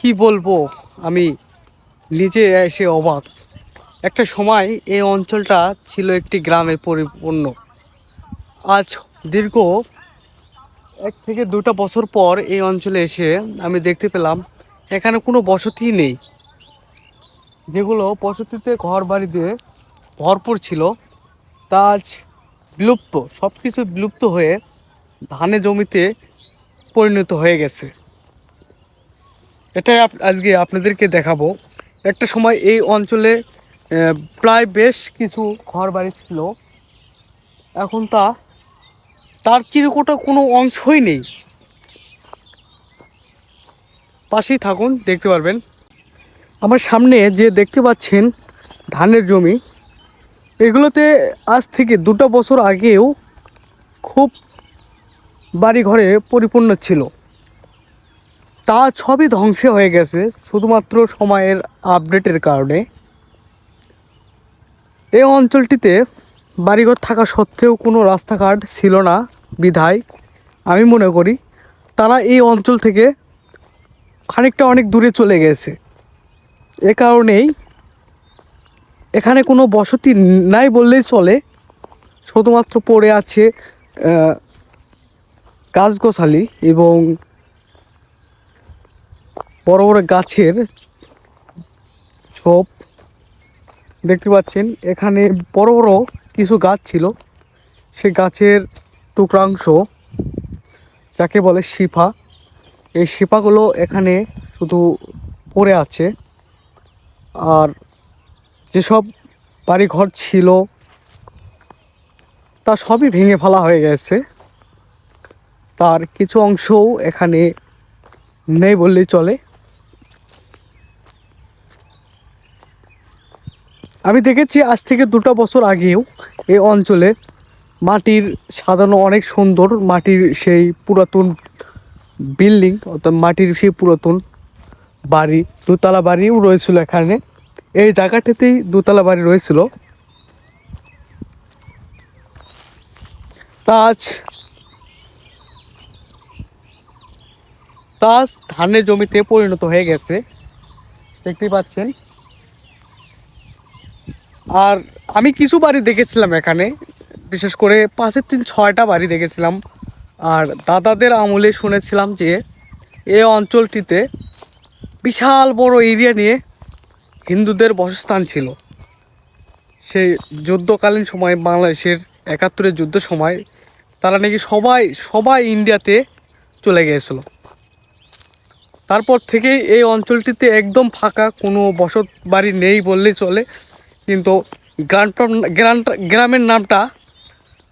কি বলব? আমি নিজে এসে অবাক। একটা সময় এই অঞ্চলটা ছিল একটি গ্রামে পরিপূর্ণ। আজ দীর্ঘ এক থেকে দুটা বছর পর এই অঞ্চলে এসে আমি দেখতে পেলাম, এখানে কোনো বসতি নেই। যেগুলো বসতিতে ঘর বাড়ি দিয়ে ভরপুর ছিল। তা আজ বিলুপ্ত সব কিছু বিলুপ্ত হয়ে ধানে জমিতে পরিণত হয়ে গেছে। এটাই আজকে আপনাদেরকে দেখাবো। একটা সময় এই অঞ্চলে প্রায় বেশ কিছু ঘর বাড়ি ছিল। এখন তা, তার চিরকোটা কোনো অংশই নেই। পাশেই থাকুন, দেখতে পারবেন। আমার সামনে যে দেখতে পাচ্ছেন ধানের জমি, এগুলোতে আজ থেকে দুটো বছর আগেও খুব বাড়ি ঘরে পরিপূর্ণ ছিল। তা সবই ধ্বংস হয়ে গেছে, শুধুমাত্র সময়ের আপডেটের কারণে। এই অঞ্চলটিতে বাড়িঘর থাকা সত্ত্বেও কোনো রাস্তাঘাট ছিল না, বিধায় আমি মনে করি। তারা এই অঞ্চল থেকে খানিকটা অনেক দূরে চলে গেছে। এ কারণেই এখানে কোনো বসতি নাই বললেই চলে। শুধুমাত্র পড়ে আছে গাছগোছালি এবং বড় বড় গাছের ছোপ দেখতে পাচ্ছেন। এখানে বড় বড় কিছু গাছ ছিল। সে গাছের টুকরাংশ যাকে বলে শিফা এই শিফাগুলো এখানে শুধু পড়ে আছে। আর যেসব বাড়িঘর ছিল, তা সবই ভেঙে ফেলা হয়ে গেছে। তার কিছু অংশও এখানে নেই বললেই চলে। আমি দেখেছি আজ থেকে দুটো বছর আগেও এই অঞ্চলে মাটির সাজানো অনেক সুন্দর মাটির সেই পুরাতন বিল্ডিং, অর্থাৎ মাটির সেই পুরাতন বাড়ি, দোতলা বাড়িও রয়েছিল এখানে। এই জায়গাটাতেই দোতলা বাড়ি রয়েছিল। তাজ তাজ ধানের জমিতে পরিণত হয়ে গেছে। দেখতেই পাচ্ছেন। আর আমি কিছু বাড়ি দেখেছিলাম এখানে, বিশেষ করে পাঁচের তিন ছয়টা বাড়ি দেখেছিলাম। আর দাদাদের আমলে শুনেছিলাম যে এই অঞ্চলটিতে বিশাল বড় এরিয়া নিয়ে হিন্দুদের বসস্থান ছিল। সেই যুদ্ধকালীন সময়, বাংলাদেশের একাত্তরের যুদ্ধ সময়, তারা নাকি সবাই সবাই ইন্ডিয়াতে চলে গিয়েছিল। তারপর থেকেই এই অঞ্চলটিতে একদম ফাঁকা, কোনো বসত বাড়ি নেই বললেই চলে। কিন্তু গ্রামটা গ্রাম গ্রামের নামটা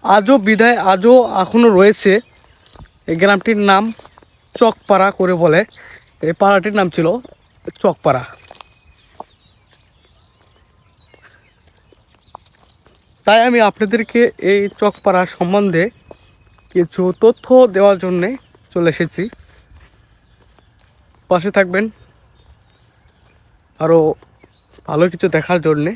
আজও বিদায় আজও এখনও রয়েছে। এই গ্রামটির নাম চকপাড়া করে বলে। এই পাড়াটির নাম ছিল চকপাড়া। তাই আমি আপনাদেরকে এই চকপাড়া সম্বন্ধে কিছু তথ্য দেওয়ার জন্যে চলে এসেছি। পাশে থাকবেন। আরও ভালো কিছু দেখার জন্যে।